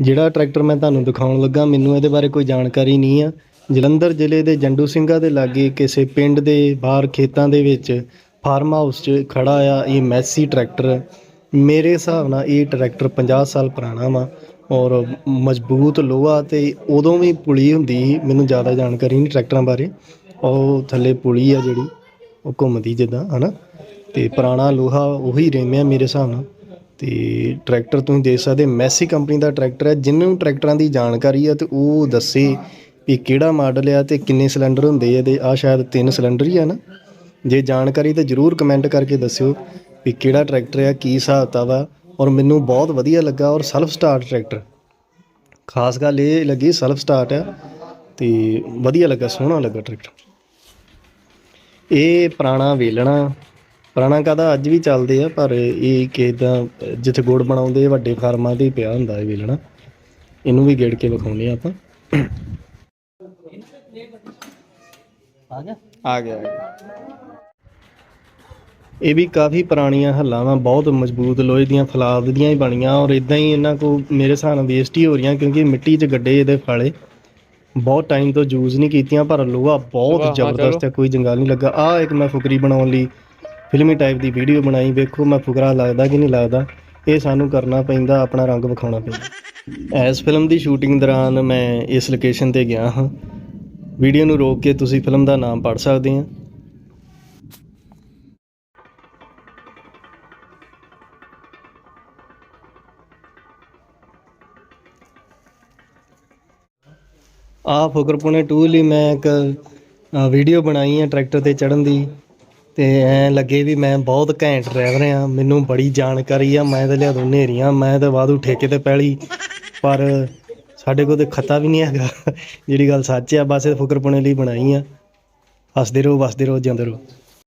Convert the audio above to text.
ਜਿਹੜਾ ਟਰੈਕਟਰ ਮੈਂ ਤੁਹਾਨੂੰ ਦਿਖਾਉਣ ਲੱਗਾ, ਮੈਨੂੰ ਇਹਦੇ ਬਾਰੇ ਕੋਈ ਜਾਣਕਾਰੀ ਨਹੀਂ ਆ। ਜਲੰਧਰ ਜ਼ਿਲ੍ਹੇ ਦੇ ਜੰਡੂ ਸਿੰਘਾ ਦੇ ਲਾਗੇ ਕਿਸੇ ਪਿੰਡ ਦੇ ਬਾਹਰ ਖੇਤਾਂ ਦੇ ਵਿੱਚ ਫਾਰਮ ਹਾਊਸ 'ਚ ਖੜਾ ਆ ਇਹ ਮੈਸੀ ਟਰੈਕਟਰ। ਮੇਰੇ ਹਿਸਾਬ ਨਾਲ ਇਹ ਟਰੈਕਟਰ 50 ਸਾਲ ਪੁਰਾਣਾ ਵਾ ਔਰ ਮਜ਼ਬੂਤ ਲੋਹਾ ਤੇ ਉਦੋਂ ਵੀ ਪੁਲੀ ਹੁੰਦੀ ਮੈਨੂੰ ਜ਼ਿਆਦਾ ਜਾਣਕਾਰੀ ਨਹੀਂ ਟਰੈਕਟਰਾਂ ਬਾਰੇ। ਉਹ ਥੱਲੇ ਪੁਲੀ ਆ ਜਿਹੜੀ, ਉਹ ਘੁੰਮਦੀ ਜਿੱਦਾਂ, ਹਨਾ? ਤੇ ਪੁਰਾਣਾ ਲੋਹਾ ਉਹੀ ਰੇਮਿਆ ਮੇਰੇ ਹਿਸਾਬ ਨਾਲ। ਤੇ ਟਰੈਕਟਰ ਤੁਸੀਂ ਦੇਖ ਸਕਦੇ, ਮੈਸੀ ਕੰਪਨੀ ਦਾ ਟਰੈਕਟਰ ਹੈ, ਜਿਹਨੂੰ ਟਰੈਕਟਰਾਂ ਦੀ ਜਾਣਕਾਰੀ ਆ ਤੇ ਉਹ ਦੱਸੇ ਵੀ ਕਿਹੜਾ ਮਾਡਲ ਆ ਤੇ ਕਿੰਨੇ ਸਿਲੰਡਰ ਹੁੰਦੇ ਆ ਇਹਦੇ ਆ ਸ਼ਾਇਦ ਤਿੰਨ ਸਿਲੰਡਰ ਹੀ ਆ ਨਾ। ਜੇ ਜਾਣਕਾਰੀ ਤਾਂ ਜਰੂਰ ਕਮੈਂਟ ਕਰਕੇ ਦੱਸਿਓ ਵੀ ਕਿਹੜਾ ਟਰੈਕਟਰ ਆ, ਕੀ ਹਿਸਾਬਤਾ ਵਾ ਔਰ ਮੈਨੂੰ ਬਹੁਤ ਵਧੀਆ ਲੱਗਾ ਔਰ ਸੈਲਫ ਸਟਾਰਟ ਟਰੈਕਟਰ। ਖਾਸ ਗੱਲ ਇਹ ਲੱਗੀ ਸੈਲਫ ਸਟਾਰਟ ਆ ਤੇ ਵਧੀਆ ਲੱਗਾ, ਸੋਹਣਾ ਲੱਗਾ ਟਰੈਕਟਰ। ਇਹ ਪੁਰਾਣਾ ਵੇਲਣਾ ਪੁਰਾਣਾ ਕਾਹਦਾ ਅੱਜ ਵੀ ਚੱਲਦੇ ਆ ਪਰ ਇਹ ਕਿਦਾਂ ਜਿੱਥੇ ਗੁੜ ਬਣਾਉਂਦੇ ਵੱਡੇ ਫਾਰਮਾਂ ਤੇ ਹੀ ਪਿਆ ਹੁੰਦਾ ਇਹ ਵੇਲਣਾ। ਇਹਨੂੰ ਵੀ ਗੇੜ ਕੇ ਵਿਖਾਉਂਦੇ ਆ ਆਪਾਂ। ਆ ਗਿਆ? ਆ ਗਿਆ। ਇਹ ਵੀ ਕਾਫੀ ਪੁਰਾਣੀਆਂ ਹੱਲਾਂ ਵਾ ਬਹੁਤ ਮਜ਼ਬੂਤ ਲੋਹੇ ਦੀਆਂ ਫਲਾਦ ਦੀਆਂ ਹੀ ਬਣੀਆਂ ਔਰ ਇਦਾਂ ਹੀ ਇਹਨਾਂ ਕੋ ਮੇਰੇ ਹਿਸਾਬ ਨਾਲ ਵੇਸਟ ਹੀ ਹੋ ਰਹੀਆਂ ਕਿਉਂਕਿ ਮਿੱਟੀ 'ਚ ਗੱਡੇ ਇਹਦੇ ਫਾਲੇ। ਬਹੁਤ ਟਾਈਮ ਤੋਂ ਯੂਜ਼ ਨਹੀਂ ਕੀਤੀਆਂ ਪਰ ਲੋਹਾ ਬਹੁਤ ਜ਼ਬਰਦਸਤ ਹੈ ਕੋਈ ਜੰਗਾਲ ਨਹੀਂ ਲੱਗਾ। ਆ ਇੱਕ ਮੈਂ ਫੁਕਰੀ ਬਣਾਉਣ ਲਈ ਫਿਲਮੀ ਟਾਈਪ ਦੀ ਵੀਡੀਓ ਬਣਾਈ, ਵੇਖੋ, ਮੈਂ ਫੁਕਰਾ ਲੱਗਦਾ ਕਿ ਨਹੀਂ ਲੱਗਦਾ, ਇਹ ਸਾਨੂੰ ਕਰਨਾ ਪੈਂਦਾ, ਆਪਣਾ ਰੰਗ ਵਿਖਾਉਣਾ ਪੈਂਦਾ। ਇਸ ਫਿਲਮ ਦੀ ਸ਼ੂਟਿੰਗ ਦੌਰਾਨ ਮੈਂ ਇਸ ਲੋਕੇਸ਼ਨ ਤੇ ਗਿਆ ਹਾਂ। ਵੀਡੀਓ ਨੂੰ ਰੋਕ ਕੇ ਤੁਸੀਂ ਫਿਲਮ ਦਾ ਨਾਮ ਪੜ੍ਹ ਸਕਦੇ ਆ ਆ ਫੁਕਰਪੁਣੇ 2 ਲਈ ਮੈਂ ਇੱਕ ਵੀਡੀਓ ਬਣਾਈ ਹੈ ਟਰੈਕਟਰ ਤੇ ਚੜਨ ਦੀ। ਤੇ ਐ ਲੱਗੇ ਵੀ ਮੈਂ ਬਹੁਤ ਘੈਂਟ ਡਰਾਈਵਰ ਆ ਮੈਨੂੰ ਬੜੀ ਜਾਣਕਾਰੀ ਆ, ਮੈਂ ਤਾਂ ਲਿਆ ਦੂੰ ਨੇਰੀਆਂ ਮੈਂ ਤਾਂ ਵਾਧੂ ਠੇਕੇ ਤੇ ਪੈਲੀ, ਪਰ ਸਾਡੇ ਕੋਲ ਤੇ ਖਤਾ ਵੀ ਨਹੀਂ ਹੈਗਾ। ਜਿਹੜੀ ਗੱਲ ਸੱਚ ਆ, ਬਸ ਇਹ ਫੁਕਰਪੁਣੇ ਲਈ ਬਣਾਈ ਆ। ਹੱਸਦੇ ਰਹੋ, ਵਸਦੇ ਰਹੋ ਜਾਂਦੇ ਰਹੋ।